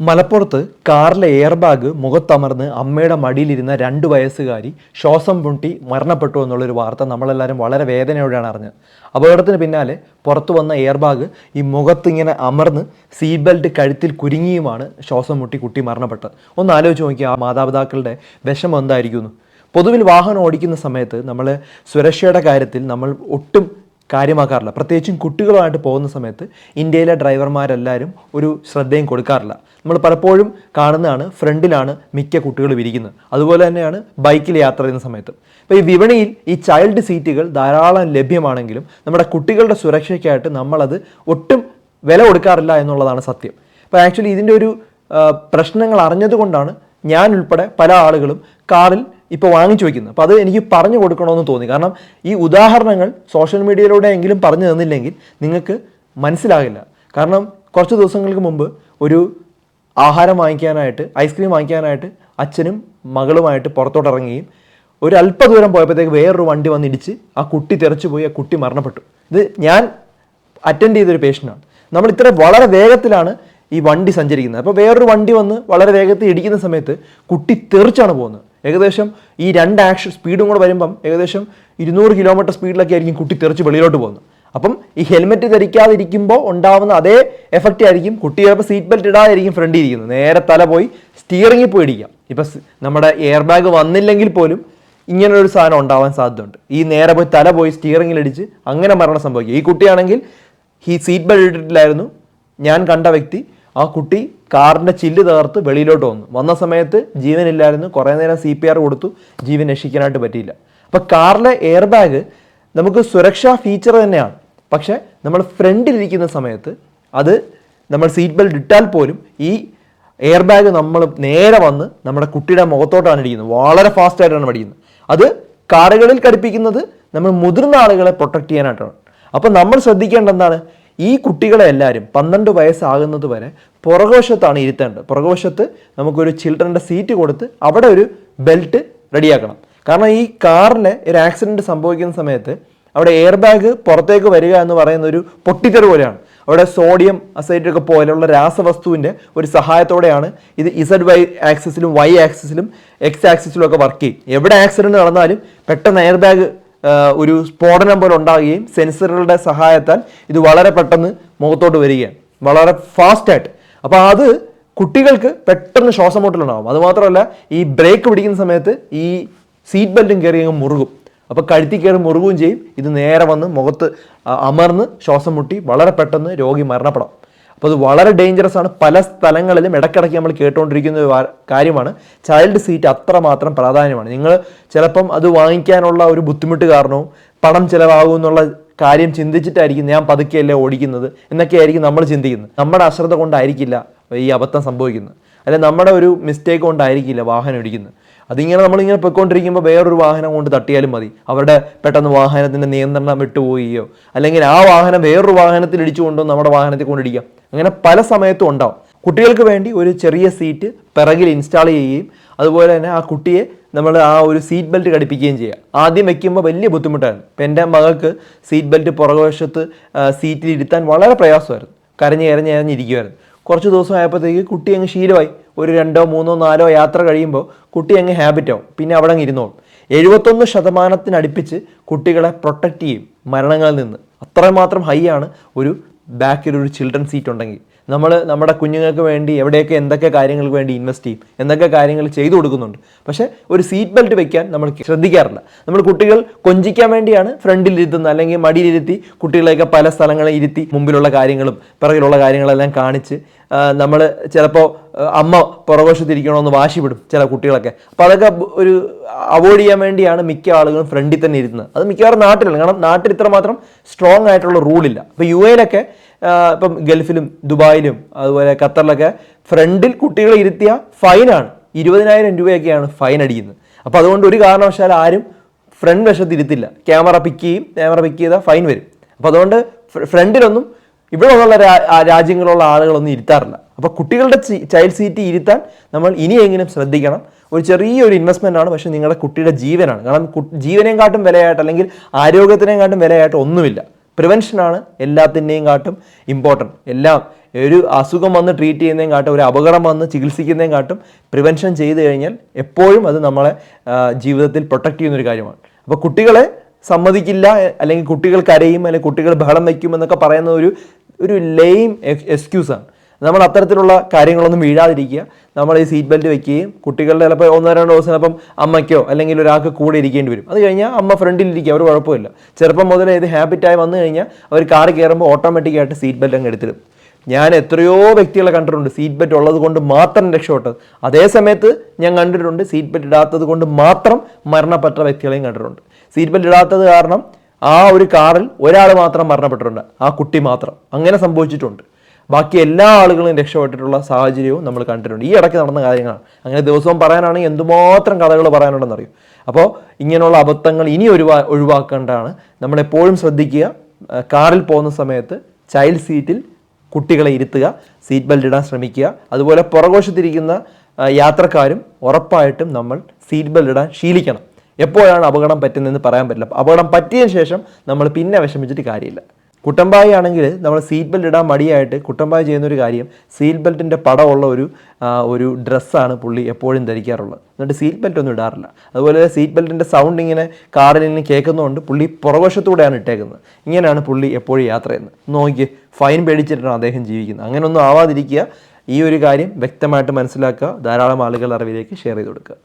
മലപ്പുറത്ത് കാറിലെ air bag മുഖത്തമർന്ന് അമ്മയുടെ മടിയിലിരുന്ന രണ്ട് വയസ്സുകാരി ശ്വാസം പൊട്ടി മരണപ്പെട്ടു എന്നുള്ളൊരു വാർത്ത നമ്മളെല്ലാവരും വളരെ വേദനയോടെയാണ് അറിഞ്ഞത്. അപകടത്തിന് പിന്നാലെ പുറത്തു വന്ന എയർ ബാഗ് ഈ മുഖത്ത് ഇങ്ങനെ അമർന്ന് സീറ്റ് ബെൽറ്റ് കഴുത്തിൽ കുരുങ്ങിയുമാണ് ശ്വാസം മുട്ടി കുട്ടി മരണപ്പെട്ടത്. ഒന്ന് ആലോചിച്ച് നോക്കിയാൽ ആ മാതാപിതാക്കളുടെ വിഷമം എന്തായിരിക്കുന്നു? പൊതുവിൽ വാഹനം ഓടിക്കുന്ന സമയത്ത് നമ്മൾ സുരക്ഷയുടെ കാര്യത്തിൽ നമ്മൾ ഒട്ടും കാര്യമാക്കാറില്ല. പ്രത്യേകിച്ചും കുട്ടികളുമായിട്ട് പോകുന്ന സമയത്ത് ഇന്ത്യയിലെ ഡ്രൈവർമാരെല്ലാവരും ഒരു ശ്രദ്ധയും കൊടുക്കാറില്ല. നമ്മൾ പലപ്പോഴും കാണുന്നതാണ് ഫ്രണ്ടിലാണ് മിക്ക കുട്ടികളും ഇരിക്കുന്നത്. അതുപോലെ തന്നെയാണ് ബൈക്കിൽ യാത്ര ചെയ്യുന്ന സമയത്ത്. ഇപ്പോൾ ഈ വിപണിയിൽ ഈ ചൈൽഡ് സീറ്റുകൾ ധാരാളം ലഭ്യമാണെങ്കിലും നമ്മുടെ കുട്ടികളുടെ സുരക്ഷയ്ക്കായിട്ട് നമ്മളത് ഒട്ടും വില കൊടുക്കാറില്ല എന്നുള്ളതാണ് സത്യം. അപ്പോൾ ആക്ച്വലി ഇതിന്റെ ഒരു പ്രശ്നങ്ങൾ അറിഞ്ഞതുകൊണ്ടാണ് ഞാൻ ഉൾപ്പെടെ പല ആളുകളും കാറിൽ ഇപ്പോൾ വാങ്ങിച്ചു വയ്ക്കുന്നത് അപ്പോൾ അത് എനിക്ക് പറഞ്ഞു കൊടുക്കണമെന്ന് തോന്നി. കാരണം ഈ ഉദാഹരണങ്ങൾ സോഷ്യൽ മീഡിയയിലൂടെ എങ്കിലും പറഞ്ഞു തന്നില്ലെങ്കിൽ നിങ്ങൾക്ക് മനസ്സിലാകില്ല. കാരണം കുറച്ച് ദിവസങ്ങൾക്ക് മുമ്പ് ഒരു ആഹാരം വാങ്ങിക്കാനായിട്ട് ഐസ്ക്രീം വാങ്ങിക്കാനായിട്ട് അച്ഛനും മകളുമായിട്ട് പുറത്തോട്ട് ഇറങ്ങുകയും ഒരു അല്പ ദൂരം പോയപ്പോഴത്തേക്ക് വേറൊരു വണ്ടി വന്നിടിച്ച് ആ കുട്ടി തെറിച്ചു പോയി ആ കുട്ടി മരണപ്പെട്ടു. ഇത് ഞാൻ അറ്റൻഡ് ചെയ്തൊരു പേഷ്യന്റാണ് നമ്മൾ ഇത്ര വളരെ വേഗത്തിലാണ് ഈ വണ്ടി സഞ്ചരിക്കുന്നത്. അപ്പോൾ വേറൊരു വണ്ടി വന്ന് വളരെ വേഗത്തിൽ ഇടിക്കുന്ന സമയത്ത് കുട്ടി തെറിച്ചാണ് പോകുന്നത്. ഏകദേശം ഈ രണ്ട് ആക്ഷൻ സ്പീഡും കൂടെ വരുമ്പം ഏകദേശം ഇരുന്നൂറ് കിലോമീറ്റർ സ്പീഡിലൊക്കെ ആയിരിക്കും കുട്ടി തെറിച്ച് വെളിയിലോട്ട് പോകുന്നത്. അപ്പം ഈ ഹെൽമെറ്റ് ധരിക്കാതിരിക്കുമ്പോൾ ഉണ്ടാവുന്ന അതേ എഫക്റ്റ് ആയിരിക്കും കുട്ടി ചിലപ്പോൾ സീറ്റ് ബെൽറ്റ് ഇടാതിരിക്കും ഫ്രണ്ടിൽ ഇരിക്കുന്നത്. നേരെ തല പോയി സ്റ്റിയറിങ്ങിൽ പോയി ഇടിക്കാം. ഇപ്പം നമ്മുടെ എയർ ബാഗ് വന്നില്ലെങ്കിൽ പോലും ഇങ്ങനൊരു സാധനം ഉണ്ടാവാൻ സാധ്യതയുണ്ട്. ഈ നേരെ പോയി തല പോയി സ്റ്റിയറിങ്ങിൽ ഇടിച്ച് അങ്ങനെ മരണം സംഭവിക്കും. ഈ കുട്ടിയാണെങ്കിൽ ഈ സീറ്റ് ബെൽറ്റ് ഇട്ടിട്ടില്ലായിരുന്നു. ഞാൻ കണ്ട വ്യക്തി ആ കുട്ടി കാറിന്റെ ചില്ല് തകർത്ത് വെളിയിലോട്ട് വന്നു. വന്ന സമയത്ത് ജീവനില്ലായിരുന്നു കുറേ നേരം സി പി ആർ കൊടുത്തു. ജീവൻ രക്ഷിക്കാനായിട്ട് പറ്റിയില്ല. അപ്പോൾ കാറിലെ എയർ ബാഗ് നമുക്ക് സുരക്ഷാ ഫീച്ചർ തന്നെയാണ്. പക്ഷേ നമ്മൾ ഫ്രണ്ടിലിരിക്കുന്ന സമയത്ത് അത് നമ്മൾ സീറ്റ് ബെൽറ്റ് ഇട്ടാൽ പോലും ഈ എയർ ബാഗ് നമ്മൾ നേരെ വന്ന് നമ്മുടെ കുട്ടിയുടെ മുഖത്തോട്ടാണ് ഇടിക്കുന്നത്. വളരെ ഫാസ്റ്റായിട്ടാണ് പഠിക്കുന്നത് അത് കാറുകളിൽ ഘടിപ്പിക്കുന്നത് നമ്മൾ മുതിർന്ന ആളുകളെ പ്രൊട്ടക്റ്റ് ചെയ്യാനായിട്ടാണ്. അപ്പോൾ നമ്മൾ ശ്രദ്ധിക്കേണ്ട എന്താണ്? ഈ കുട്ടികളെ എല്ലാവരും പന്ത്രണ്ട് വയസ്സാകുന്നത് വരെ പുറകുവശത്താണ് ഇരുത്തേണ്ടത്. പുറകുവശത്ത് നമുക്കൊരു ചിൽഡ്രന്റെ സീറ്റ് കൊടുത്ത് അവിടെ ഒരു ബെൽറ്റ് റെഡിയാക്കണം. കാരണം ഈ കാറിന് ഒരു ആക്സിഡന്റ് സംഭവിക്കുന്ന സമയത്ത് അവിടെ എയർ ബാഗ് പുറത്തേക്ക് വരിക എന്ന് പറയുന്ന ഒരു പൊട്ടിത്തെറി പോലെയാണ്. അവിടെ സോഡിയം അസൈറ്റ് ഒക്കെ പോലെയുള്ള രാസവസ്തുവിന്റെ ഒരു സഹായത്തോടെയാണ് ഇത് ഇസഡ് വൈ ആക്സിസിലും വൈ ആക്സിസിലും എക്സ് ആക്സിസിലും ഒക്കെ വർക്ക് ചെയ്യും. എവിടെ ആക്സിഡന്റ് നടന്നാലും പെട്ടെന്ന് എയർ ബാഗ് ഒരു സ്ഫോടനം പോലെ ഉണ്ടാകുകയും സെൻസറുകളുടെ സഹായത്താൽ ഇത് വളരെ പെട്ടെന്ന് മുഖത്തോട്ട് വരികയാണ്. വളരെ ഫാസ്റ്റായിട്ട് അപ്പോൾ അത് കുട്ടികൾക്ക് പെട്ടെന്ന് ശ്വാസം മുട്ടലുണ്ടാകും അതുമാത്രമല്ല ഈ ബ്രേക്ക് പിടിക്കുന്ന സമയത്ത് ഈ സീറ്റ് ബെൽറ്റും കയറി അങ്ങ് മുറുകും. അപ്പോൾ കഴുത്തി കയറി മുറുകുകയും ചെയ്യും. ഇത് നേരെ വന്ന് മുഖത്ത് അമർന്ന് ശ്വാസം മുട്ടി വളരെ പെട്ടെന്ന് രോഗി മരണപ്പെടാം. അപ്പോൾ അത് വളരെ ഡേഞ്ചറസ് ആണ്. പല സ്ഥലങ്ങളിലും ഇടയ്ക്കിടയ്ക്ക് നമ്മൾ കേട്ടുകൊണ്ടിരിക്കുന്ന ഒരു കാര്യമാണ്. ചൈൽഡ് സീറ്റ് അത്രമാത്രം പ്രാധാന്യമാണ്. നിങ്ങൾ ചിലപ്പം അത് വാങ്ങിക്കാനുള്ള ഒരു ബുദ്ധിമുട്ട് കാരണവും പണം ചിലവാകും എന്നുള്ള കാര്യം ചിന്തിച്ചിട്ടായിരിക്കും ഞാൻ പതുക്കെയല്ലേ ഓടിക്കുന്നത് എന്നൊക്കെയായിരിക്കും നമ്മൾ ചിന്തിക്കുന്നത്. നമ്മുടെ അശ്രദ്ധ കൊണ്ടായിരിക്കില്ല ഈ അബദ്ധം സംഭവിക്കുന്നത്. അല്ലെ നമ്മുടെ ഒരു മിസ്റ്റേക്ക് കൊണ്ടായിരിക്കില്ല വാഹനം ഇടിക്കുന്നത്. അതിങ്ങനെ നമ്മളിങ്ങനെ പൊയ്ക്കൊണ്ടിരിക്കുമ്പോൾ വേറൊരു വാഹനം കൊണ്ട് തട്ടിയാലും മതി. അവരുടെ പെട്ടെന്ന് വാഹനത്തിന്റെ നിയന്ത്രണം വിട്ടുപോവുകയോ അല്ലെങ്കിൽ ആ വാഹനം വേറൊരു വാഹനത്തിൽ ഇടിച്ചു കൊണ്ടുവന്ന് നമ്മുടെ വാഹനത്തിൽ കൊണ്ടിടിക്കാം അങ്ങനെ പല സമയത്തും ഉണ്ടാവും. കുട്ടികൾക്ക് വേണ്ടി ഒരു ചെറിയ സീറ്റ് പിറകിൽ ഇൻസ്റ്റാൾ ചെയ്യുകയും അതുപോലെ തന്നെ ആ കുട്ടിയെ നമ്മൾ ആ ഒരു സീറ്റ് ബെൽറ്റ് ഘടിപ്പിക്കുകയും ചെയ്യുക ആദ്യം വെക്കുമ്പോൾ വലിയ ബുദ്ധിമുട്ടാണ് ഇപ്പം എന്റെ മകൾക്ക് സീറ്റ് ബെൽറ്റ് പുറകുവശത്ത് സീറ്റിൽ ഇരുത്താൻ വളരെ പ്രയാസമായിരുന്നു. കരഞ്ഞ് കരഞ്ഞ് കരഞ്ഞിരിക്കുമായിരുന്നു കുറച്ച് ദിവസം ആയപ്പോഴത്തേക്ക് കുട്ടി അങ്ങ് ശീലമായി. ഒരു രണ്ടോ മൂന്നോ നാലോ യാത്ര കഴിയുമ്പോൾ കുട്ടി അങ്ങ് ഹാബിറ്റാവും പിന്നെ അവിടെ അങ്ങ് ഇരുന്നോളും. എഴുപത്തൊന്ന് ശതമാനത്തിനടുപ്പിച്ച് കുട്ടികളെ പ്രൊട്ടക്റ്റ് ചെയ്യും മരണങ്ങളിൽ നിന്ന്. അത്രമാത്രം ഹൈ ആണ് ഒരു ബാക്കിൽ ഒരു ചിൽഡ്രൻ സീറ്റ് ഉണ്ടെങ്കിൽ. നമ്മൾ നമ്മുടെ കുഞ്ഞുങ്ങൾക്ക് വേണ്ടി എവിടെയൊക്കെ എന്തൊക്കെ കാര്യങ്ങൾക്ക് വേണ്ടി ഇൻവെസ്റ്റ് ചെയ്യും എന്തൊക്കെ കാര്യങ്ങൾ ചെയ്തു കൊടുക്കുന്നുണ്ട്. പക്ഷേ ഒരു സീറ്റ് ബെൽറ്റ് വെക്കാൻ നമ്മൾ ശ്രദ്ധിക്കാറില്ല. നമ്മൾ കുട്ടികൾ കൊഞ്ചിക്കാൻ വേണ്ടിയാണ് ഫ്രണ്ടിലിരുത്തുന്നത് അല്ലെങ്കിൽ മടിയിലിരുത്തി കുട്ടികളെയൊക്കെ പല സ്ഥലങ്ങളിൽ ഇരുത്തി മുമ്പിലുള്ള കാര്യങ്ങളും പിറകിലുള്ള കാര്യങ്ങളെല്ലാം കാണിച്ച് നമ്മൾ ചിലപ്പോൾ അമ്മ പുറകോശത്തിരിക്കണമെന്ന് വാശിപ്പെടും ചില കുട്ടികളൊക്കെ. അപ്പോൾ അതൊക്കെ ഒരു അവോയ്ഡ് ചെയ്യാൻ വേണ്ടിയാണ് മിക്ക ആളുകളും ഫ്രണ്ടിൽ തന്നെ ഇരുന്നത് അത് മിക്കവാറും നാട്ടിലല്ല കാരണം നാട്ടിൽ ഇത്രമാത്രം സ്ട്രോങ് ആയിട്ടുള്ള റൂളില്ല അപ്പോൾ യു എയിലൊക്കെ ഇപ്പം ഗൾഫിലും ദുബായിലും അതുപോലെ ഖത്തറിലൊക്കെ ഫ്രണ്ടിൽ കുട്ടികളെ ഇരുത്തിയ ഫൈനാണ് ഇരുപതിനായിരം രൂപയൊക്കെയാണ് ഫൈൻ അടിക്കുന്നത്. അപ്പോൾ അതുകൊണ്ട് ഒരു കാരണവശാൽ ആരും ഫ്രണ്ട് വശത്ത് ഇരുത്തില്ല. ക്യാമറ പിക്ക് ചെയ്യും ക്യാമറ പിക്ക് ചെയ്താൽ ഫൈൻ വരും. അപ്പോൾ അതുകൊണ്ട് ഫ്ര- ഫ്രണ്ടിലൊന്നും ഇവിടെ ഉള്ള രാജ്യങ്ങളുള്ള ആളുകളൊന്നും ഇരുത്താറില്ല. അപ്പോൾ കുട്ടികളുടെ ചൈൽഡ് സീറ്റ് ഇരുത്താൻ നമ്മൾ ഇനിയെങ്കിലും ശ്രദ്ധിക്കണം. ഒരു ചെറിയൊരു ഇൻവെസ്റ്റ്മെന്റ് ആണ് പക്ഷേ നിങ്ങളുടെ കുട്ടിയുടെ ജീവനാണ്. കാരണം ജീവനേക്കാട്ടും വിലയായിട്ട് അല്ലെങ്കിൽ ആരോഗ്യത്തിനെയും കാട്ടും വിലയായിട്ട് ഒന്നുമില്ല. പ്രിവെൻഷനാണ് എല്ലാത്തിന്റെയും കാട്ടും ഇമ്പോർട്ടന്റ് എല്ലാം ഒരു അസുഖം വന്ന് ട്രീറ്റ് ചെയ്യുന്നതും കാട്ടും ഒരു അപകടം വന്ന് ചികിത്സിക്കുന്നതും കാട്ടും പ്രിവെൻഷൻ ചെയ്ത് കഴിഞ്ഞാൽ എപ്പോഴും അത് നമ്മളെ ജീവിതത്തിൽ പ്രൊട്ടക്റ്റ് ചെയ്യുന്നൊരു കാര്യമാണ്. അപ്പോൾ കുട്ടികളെ സമ്മതിക്കില്ല അല്ലെങ്കിൽ കുട്ടികൾ കരയും അല്ലെങ്കിൽ കുട്ടികൾ ബഹളം വയ്ക്കും എന്നൊക്കെ പറയുന്ന ഒരു ഒരു ലെയിം എക്സ്ക്യൂസാണ് നമ്മൾ അത്തരത്തിലുള്ള കാര്യങ്ങളൊന്നും വീഴാതിരിക്കുക. നമ്മൾ ഈ സീറ്റ് ബെൽറ്റ് വെക്കുകയും കുട്ടികളുടെ ചിലപ്പോൾ ഒന്നോ രണ്ടോ ദിവസം ചിലപ്പം അമ്മയ്ക്കോ അല്ലെങ്കിൽ ഒരാൾക്ക് കൂടെ ഇരിക്കേണ്ടി വരും. അത് കഴിഞ്ഞാൽ അമ്മ ഫ്രണ്ടിൽ ഇരിക്കുക അവർ കുഴപ്പമില്ല. ചെറുപ്പം മുതലേ ഇത് ഹാബിറ്റായി വന്നു കഴിഞ്ഞാൽ അവർ കാറ് കയറുമ്പോൾ ഓട്ടോമാറ്റിക്കായിട്ട് സീറ്റ് ബെൽറ്റ് അങ്ങ് എടുത്തിടും. ഞാൻ എത്രയോ വ്യക്തികളെ കണ്ടിട്ടുണ്ട് സീറ്റ് ബെൽറ്റ് ഉള്ളത് കൊണ്ട് മാത്രം രക്ഷപ്പെട്ടത്. അതേ സമയത്ത് ഞാൻ കണ്ടിട്ടുണ്ട് സീറ്റ് ബെൽറ്റ് ഇടാത്തത് കൊണ്ട് മാത്രം മരണപ്പെട്ട വ്യക്തികളെയും കണ്ടിട്ടുണ്ട്. സീറ്റ് ബെൽറ്റ് ഇടാത്തത് കാരണം ആ ഒരു കാറിൽ ഒരാൾ മാത്രം മരണപ്പെട്ടിട്ടുണ്ട്. ആ കുട്ടി മാത്രം. അങ്ങനെ സംഭവിച്ചിട്ടുണ്ട്. ബാക്കി എല്ലാ ആളുകളും രക്ഷപ്പെട്ടിട്ടുള്ള സാഹചര്യവും നമ്മൾ കണ്ടിട്ടുണ്ട്. ഈ ഇടയ്ക്ക് നടന്ന കാര്യങ്ങളാണ്. അങ്ങനെ ദിവസവും പറയാനാണെങ്കിൽ എന്തുമാത്രം കഥകൾ പറയാനുണ്ടെന്ന് അറിയും അപ്പോൾ ഇങ്ങനെയുള്ള അബദ്ധങ്ങൾ ഇനി ഒഴിവാ ഒഴിവാക്കേണ്ടതാണ്. നമ്മളെപ്പോഴും ശ്രദ്ധിക്കുക. കാറിൽ പോകുന്ന സമയത്ത് ചൈൽഡ് സീറ്റിൽ കുട്ടികളെ ഇരുത്തുക സീറ്റ് ബെൽറ്റ് ഇടാൻ ശ്രമിക്കുക. അതുപോലെ പുറകോശത്തിരിക്കുന്ന യാത്രക്കാരും ഉറപ്പായിട്ടും നമ്മൾ സീറ്റ് ബെൽറ്റ് ഇടാൻ ശീലിക്കണം. എപ്പോഴാണ് അപകടം പറ്റുന്നതെന്ന് പറയാൻ പറ്റില്ല. അപകടം പറ്റിയതിന് ശേഷം നമ്മൾ പിന്നെ വിഷമിച്ചിട്ട് കാര്യമില്ല. കുട്ടമ്പായി ആണെങ്കിൽ നമ്മൾ സീറ്റ് ബെൽറ്റ് ഇടാൻ മടിയായിട്ട് കുട്ടമ്പായി ചെയ്യുന്ന ഒരു കാര്യം സീറ്റ് ബെൽറ്റിന്റെ പടമുള്ള ഒരു ഒരു ഡ്രസ്സാണ് പുള്ളി എപ്പോഴും ധരിക്കാറുള്ളത്. എന്നിട്ട് സീറ്റ് ബെൽറ്റ് ഒന്നും ഇടാറില്ല. അതുപോലെ സീറ്റ് ബെൽറ്റിന്റെ സൗണ്ട് ഇങ്ങനെ കാറിൽ നിന്ന് കേൾക്കുന്നതുകൊണ്ട് പുള്ളി പുറവശത്തൂടെയാണ് ഇട്ടേക്കുന്നത്. ഇങ്ങനെയാണ് പുള്ളി എപ്പോഴും യാത്ര ചെയ്യുന്നത്. നോക്കി ഫൈൻ പേടിച്ചിട്ടാണ് അദ്ദേഹം ജീവിക്കുന്നത്. അങ്ങനെയൊന്നും ആവാതിരിക്കുക. ഈ ഒരു കാര്യം വ്യക്തമായിട്ട് മനസ്സിലാക്കുക. ധാരാളം ആളുകളുടെ അറിവിലേക്ക് ഷെയർ ചെയ്ത് കൊടുക്കുക.